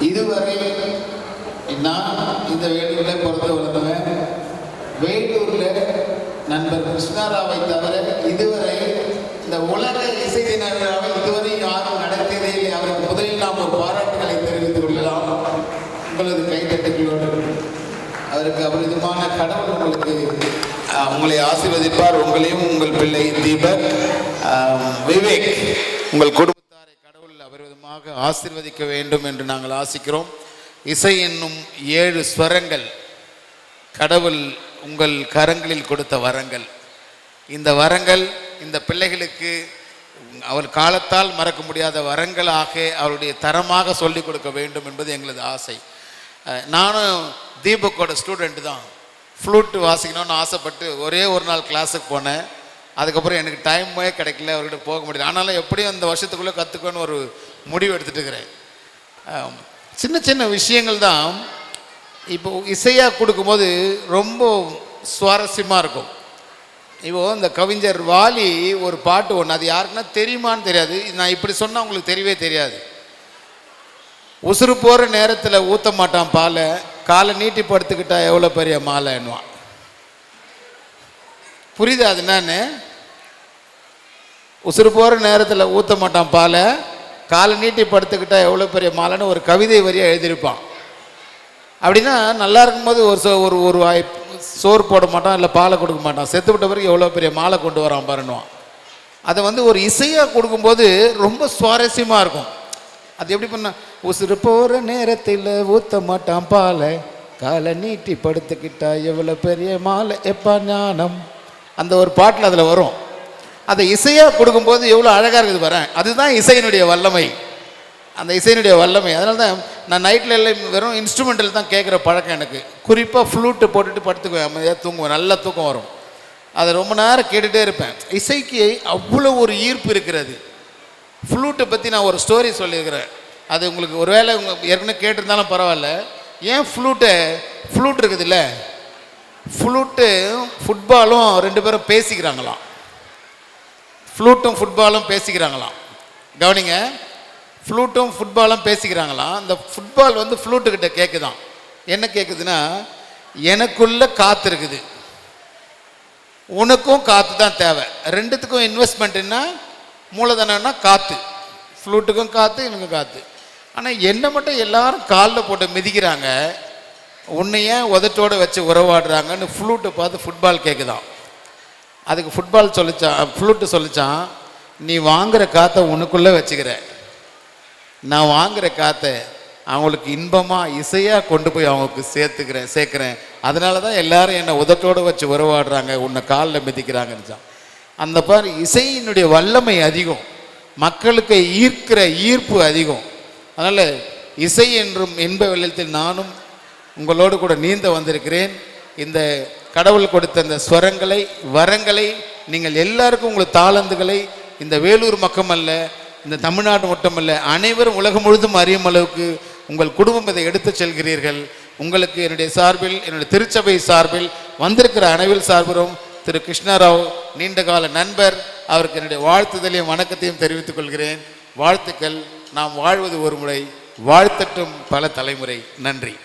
இதுவரை நான் இந்த வேலூரில் பிறந்து வளர்ந்தவன். வேலூரில் நண்பர் கிருஷ்ணாராவை தவிர இதுவரை இந்த உலக இசை தின விழாவை இதுவரை யாரும் நடத்தியதே இல்லை. அவருக்கு முதலில் நாம் ஒரு பாராட்டுகளை தெரிவித்துக் கொள்ளலாம். உங்களது கைத்தட்டுகளோடு அவருக்கு அபரிதமான கடவுள் உங்களுக்கு உங்களை ஆசீர்வதிப்பார். உங்களையும் உங்கள் பிள்ளை தீபக் விவேக் உங்கள் குடும்பத்தாரை ஆக ஆசிர்வதிக்க வேண்டும் என்று நாங்கள் ஆசிக்கிறோம். இசை என்னும் ஏழு ஸ்வரங்கள் கடவுள் உங்கள் கரங்களில் கொடுத்த வரங்கள். இந்த வரங்கள் இந்த பிள்ளைகளுக்கு அவர் காலத்தால் மறக்க முடியாத வரங்களாக அவருடைய தரமாக சொல்லிக் கொடுக்க வேண்டும் என்பது எங்களது ஆசை. நானும் தீபக்கோட ஸ்டூடெண்ட் தான். ஃப்ளூட்டு வாசிக்கணும்னு ஆசைப்பட்டு ஒரே ஒரு நாள் கிளாஸுக்கு போனேன். அதுக்கப்புறம் எனக்கு டைமே கிடைக்கல அவர்கிட்ட போக முடியல. ஆனாலும் எப்படியும் அந்த வருஷத்துக்குள்ளே கற்றுக்கோன்னு ஒரு முடிவு எடுத்துகிட்டு இருக்கிறேன் சின்ன சின்ன விஷயங்கள் தான் இப்போ இசையாக கொடுக்கும்போது ரொம்ப சுவாரஸ்யமாக இருக்கும். இப்போ இந்த கவிஞர் வாலி ஒரு பாட்டு ஒன்று அது யாருக்குன்னா தெரியுமான்னு தெரியாது. நான் இப்படி சொன்னால் உங்களுக்கு தெரியவே தெரியாது. உசுறு போகிற நேரத்தில் ஊற்ற மாட்டான் பாலை காலை நீட்டி படுத்துக்கிட்டா எவ்வளோ பெரிய மாலைன்னுவான். புரியுதா அது என்னன்னு? உசுறு போகிற நேரத்தில் ஊற்ற மாட்டான் பாலை. காலை நீட்டி படுத்துக்கிட்டால் எவ்வளோ பெரிய மாலைன்னு ஒரு கவிதை வரியாக எழுதியிருப்பான். அப்படின்னா நல்லா இருக்கும்போது ஒரு சோ ஒரு ஒரு வாய் சோறு போட மாட்டான் இல்லை பாலை கொடுக்க மாட்டான். செத்து விட்ட பிறகு எவ்வளோ பெரிய மாலை கொண்டு வரான் பாருன்னுவான். அதை வந்து ஒரு இசையாக கொடுக்கும்போது ரொம்ப சுவாரஸ்யமாக இருக்கும். அது எப்படி பண்ண உசுறு போகிற நேரத்தில் ஊற்ற மாட்டான் பாலை. காலை நீட்டி படுத்துக்கிட்டா எவ்வளோ பெரிய மாலை எப்பா ஞானம். அந்த ஒரு பாட்டில் அதில் வரும். அதை இசையாக கொடுக்கும்போது எவ்வளோ அழகாக இருக்குது வரேன் அதுதான் இசையினுடைய வல்லமை. அந்த இசையினுடைய வல்லமை. அதனால தான் நான் நைட்டில் எல்லாம் வெறும் இன்ஸ்ட்ருமெண்டல் தான் கேட்குற பழக்கம் எனக்கு. குறிப்பாக ஃப்ளூட்டு போட்டுட்டு படுத்துக்குவேன் அமைதியாக தூங்குவேன். நல்ல தூக்கம் வரும். அதை ரொம்ப நேரம் கேட்டுகிட்டே இருப்பேன். இசைக்கு அவ்வளோ ஒரு ஈர்ப்பு இருக்கிறது. ஃப்ளூட்டை பற்றி நான் ஒரு ஸ்டோரி சொல்லியிருக்கிறேன். அது உங்களுக்கு ஒருவேளை உங்கள் ஏற்கனவே கேட்டிருந்தாலும் பரவாயில்ல. ஏன் ஃப்ளூட்டை ஃப்ளூட் இருக்குதுல்ல? ஃப்ளூட்டு ஃபுட்பாலும் ரெண்டு பேரும் பேசிக்கிறாங்களாம். ஃப்ளூட்டும் ஃபுட்பாலும் பேசிக்கிறாங்களாம். கவனிங்க ஃப்ளூட்டும் ஃபுட்பாலும் பேசிக்கிறாங்களாம். அந்த ஃபுட்பால் வந்து ஃப்ளூட்டுக்கிட்ட கேட்குதான் என்ன கேட்குதுன்னா எனக்குள்ள காற்று இருக்குது. உனக்கும் காற்று தான் தேவை. ரெண்டுத்துக்கும் இன்வெஸ்ட்மெண்ட்னா மூலதனம்னா காற்று ஃப்ளூட்டுக்கும் காற்று எனக்கும் காற்று ஆனால் என்னை மட்டும் எல்லாரும் காலில் போட்டு மிதிக்கிறாங்க உன்னையே ஏன் வச்சு உறவாடுறாங்கன்னு ஃப்ளூட்டை பார்த்து ஃபுட்பால் கேட்குதான் அதுக்கு ஃபுட்பால் சொல்லிச்சான் ஃப்ளூட்டு சொல்லிச்சான் நீ வாங்குற காற்றை உனக்குள்ளே வச்சுக்கிற. நான் வாங்குற காற்றை அவங்களுக்கு இன்பமாக இசையாக கொண்டு போய் அவங்களுக்கு சேர்த்துக்கிறேன் சேர்க்குறேன். அதனால தான் எல்லாரும் என்னை உதட்டோடு வச்சு உறவாடுறாங்க உன்னை காலில் மிதிக்கிறாங்கன்னு அந்த பாரு இசையினுடைய வல்லமை அதிகம். மக்களுக்கு ஈர்க்கிற ஈர்ப்பு அதிகம். அதனால் இசை என்றும் இன்ப வெள்ளத்தில் நானும் உங்களோடு கூட நீந்த வந்திருக்கிறேன். இந்த கடவுள் கொடுத்த இந்த ஸ்வரங்களை வரங்களை நீங்கள் எல்லாருக்கும் உங்கள் தாளந்துகளை இந்த வேலூர் மக்கமல்ல இந்த தமிழ்நாடு மட்டுமல்ல அனைவரும் உலகம் முழுதும் அறியும் அளவுக்கு உங்கள் குடும்பம் இதை எடுத்துச் செல்கிறீர்கள். உங்களுக்கு என்னுடைய சார்பில் என்னுடைய திருச்சபை சார்பில் வந்திருக்கிற அனைவில் சார்பிலும் திரு கிருஷ்ணராவ் நீண்டகால நண்பர் அவருக்கு என்னுடைய வாழ்த்துதலையும் வணக்கத்தையும் தெரிவித்துக் கொள்கிறேன். வாழ்த்துக்கள். நாம் வாழ்வது ஒரு முறை வாழ்த்தட்டும் பல தலைமுறை. நன்றி.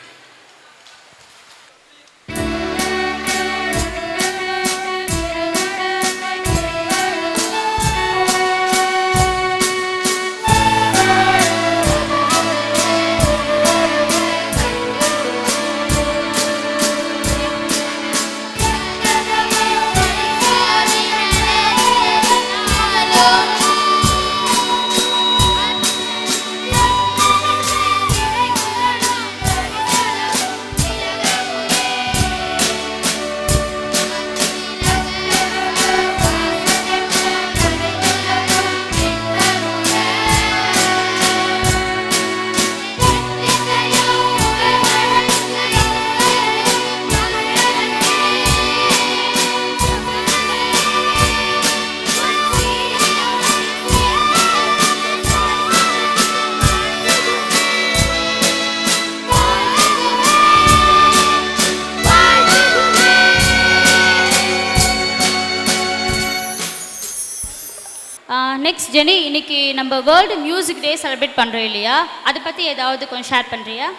தேங்க்ஸ் ஜெனி இன்னைக்கு நம்ம வேர்ல்டு மியூசிக் டே செலிப்ரேட் பண்ணுறோம் இல்லையா அதை பற்றி ஏதாவது கொஞ்சம் ஷேர் பண்ணுறியா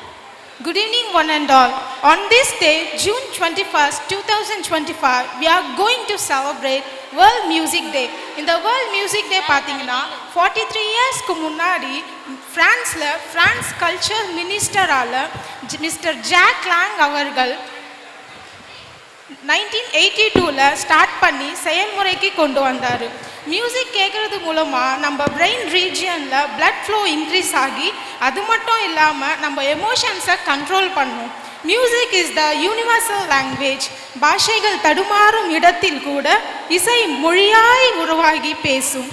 Good evening, one and all. On this day, June 21st, 2025, we are going to celebrate World Music Day. இந்த World Music Day பார்த்தீங்கன்னா ஃபார்ட்டி த்ரீ இயர்ஸ்க்கு முன்னாடி ஃப்ரான்ஸில் ஃப்ரான்ஸ் கல்ச்சர் மினிஸ்டரால் மிஸ்டர் ஜாக் லாங் அவர்கள் நைன்டீன் எயிட்டி டூவில் start பண்ணி செயல்முறைக்கு கொண்டு வந்தார் மியூசிக் கேட்குறது மூலமாக நம்ம பிரெயின் ரீஜியனில் பிளட் ஃப்ளோ இன்க்ரீஸ் ஆகி அது மட்டும் இல்லாமல் நம்ம எமோஷன்ஸை கண்ட்ரோல் பண்ணும். Music is the universal language பாஷைகள் தடுமாறும் இடத்தில் கூட இசை மொழியாய் உருவாகி பேசும்.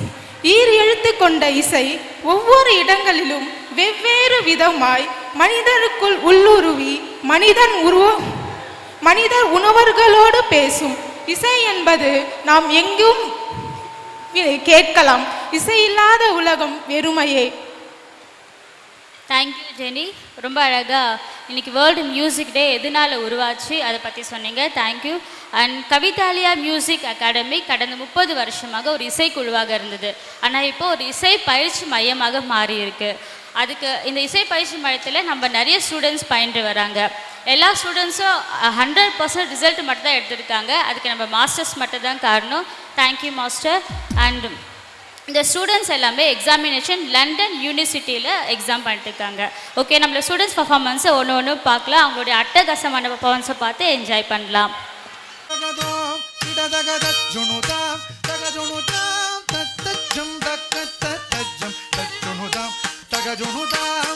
ஈர் எழுத்து கொண்ட இசை ஒவ்வொரு இடங்களிலும் வெவ்வேறு விதமாய் மனிதருக்குள் உள்ளுருவி மனிதன் உருவ மனிதர் உணவர்களோடு பேசும். இசை என்பது நாம் எங்கும் கேட்கலாம். இசை இல்லாத உலகம் வெறுமையே. தேங்க்யூ ஜெனி ரொம்ப அழகாக இன்னைக்கு வேர்ல்டு மியூசிக் டே எதனால உருவாச்சு? அதை பற்றி சொன்னீங்க. Thank you and Kavithalaya music academy கடந்த முப்பது வருஷமாக ஒரு இசைக்குழுவாக இருந்தது. ஆனால் இப்போ ஒரு இசை பயிற்சி மையமாக மாறியிருக்கு. அதுக்கு இந்த இசை பயிற்சி மையத்தில் நம்ம நிறைய ஸ்டூடெண்ட்ஸ் பயின்று வராங்க எல்லா ஸ்டூடெண்ட்ஸும் ஹண்ட்ரட் பர்சன்ட் ரிசல்ட் மட்டும் தான் எடுத்திருக்காங்க அதுக்கு நம்ம மாஸ்டர்ஸ் மட்டும் தான் காரணம் தேங்க்யூ மாஸ்டர் அண்ட் இந்த ஸ்டூடெண்ட்ஸ் எல்லாமே எக்ஸாமினேஷன் லண்டன் யூனிவர்சிட்டியில் எக்ஸாம் பண்ணிட்டு இருக்காங்க ஓகே நம்மளோட ஸ்டூடெண்ட்ஸ் பர்ஃபார்மன்ஸை ஒன்று ஒன்று பார்க்கலாம் அவங்களுடைய அட்டகாசமான பர்ஃபார்மன்ஸை பார்த்து என்ஜாய் பண்ணலாம் ગજુનું દા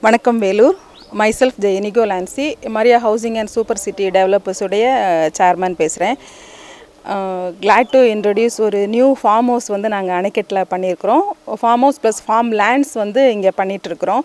வணக்கம் Vellore myself Jeyaniko Lancy Maria housing and super city டெவலப்பர்ஸுடைய chairman பேசுகிறேன் கிளாட் டு இன்ட்ரடியூஸ் ஒரு நியூ ஃபார்ம் ஹவுஸ் வந்து நாங்கள் அணைக்கட்டில் பண்ணியிருக்கிறோம். Farm house plus farm lands வந்து இங்கே பண்ணிகிட்ருக்குறோம்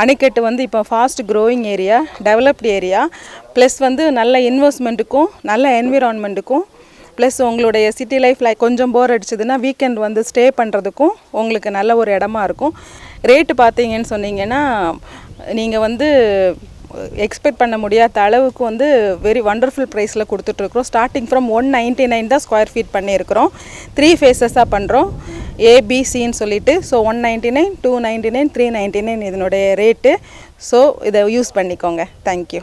அணைக்கட்டு வந்து இப்போ fast growing area developed area plus வந்து நல்ல இன்வெஸ்ட்மெண்ட்டுக்கும் நல்ல என்விரான்மெண்ட்டுக்கும் ப்ளஸ் உங்களுடைய சிட்டி லைஃப்பில் கொஞ்சம் போர் அடிச்சதுன்னா வீக்கெண்ட் வந்து ஸ்டே பண்ணுறதுக்கும் உங்களுக்கு நல்ல ஒரு இடமா இருக்கும். ரேட்டு பார்த்தீங்கன்னு சொன்னீங்கன்னா நீங்கள் வந்து எக்ஸ்பெக்ட் பண்ண முடியாத அளவுக்கு வந்து வெரி வண்டர்ஃபுல் ப்ரைஸில் கொடுத்துட்ருக்குறோம் starting from one ninety nine தான் ஸ்கொயர் ஃபீட் பண்ணியிருக்கிறோம். த்ரீ ஃபேஸஸாக பண்ணுறோம் ஏபிசின்னு சொல்லிட்டு so one ninety nine two ninety nine three ninety nine இதனுடைய ரேட்டு ஸோ இதை யூஸ் பண்ணிக்கோங்க. தேங்க்யூ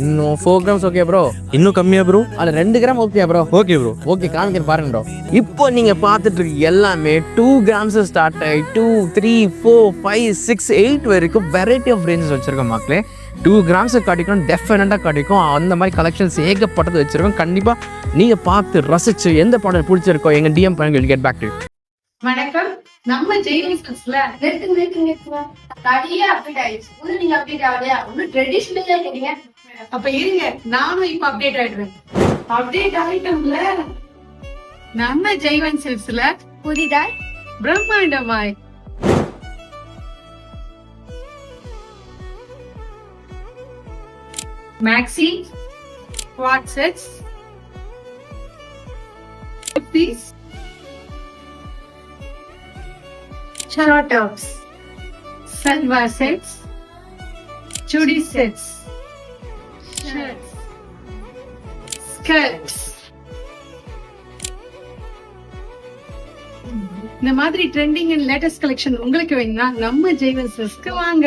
இன்னும் ஃபோர் கிராம்ஸ் ஓகே ப்ரோ இன்னும் கம்மியா ப்ரோ அதில் ரெண்டு gram okay bro okay bro okay காமிக்கிறேன் பாருங்க ப்ரோ இப்போ நீங்கள் பார்த்துட்டு இருக்க எல்லாமே டூ கிராம்ஸ் ஸ்டார்ட் ஆகி two three four five six eight வரைக்கும் வெரைட்டி ஆஃப் ரேஞ்சஸ் வச்சுருக்கோம் மக்களே டூ கிராம்ஸ் கிடைக்கும் டெஃபினட்டாக கிடைக்கும் அந்த மாதிரி கலெக்ஷன்ஸ் ஏகப்பட்டது வச்சுருக்கோம் கண்டிப்பாக நீங்கள் பார்த்து ரசிச்சு எந்த ப்ராடக்ட் பிடிச்சிருக்கோ எங்கள் டிஎம் பண்ணுங்க கெட் பேக் டு வணக்கம் நம்ம ஜெயிலிஸ்ல நிறுத்து நிறுத்து நிறுத்துங்க நிறைய அப்டேட் ஆயிடுச்சு நீங்க அப்டேட் ஆகலையா ஒன்னும் ட்ரெடிஷ்னலா கேட்டீங்க அப்ப இருங்க நானும் இப்ப அப்டேட் ஆயிடுவேன். அப்டேட் ஆயிட்டோம்ல? நம்ம ஜெய்வன் சில்ஸ்ல புதிதாய் பிரம்மாண்டமாய். Maxi வாட்ஸெட்ஸ் kurtis short tops salwar sets chudi sets shirts, skirts. இந்த மாதிரி ட்ரெண்டிங் அண்ட் லேட்டஸ்ட் கலெக்ஷன் உங்களுக்கு வேணும்னா நம்ம ஜெய்வன்சஸ்க்கு வாங்க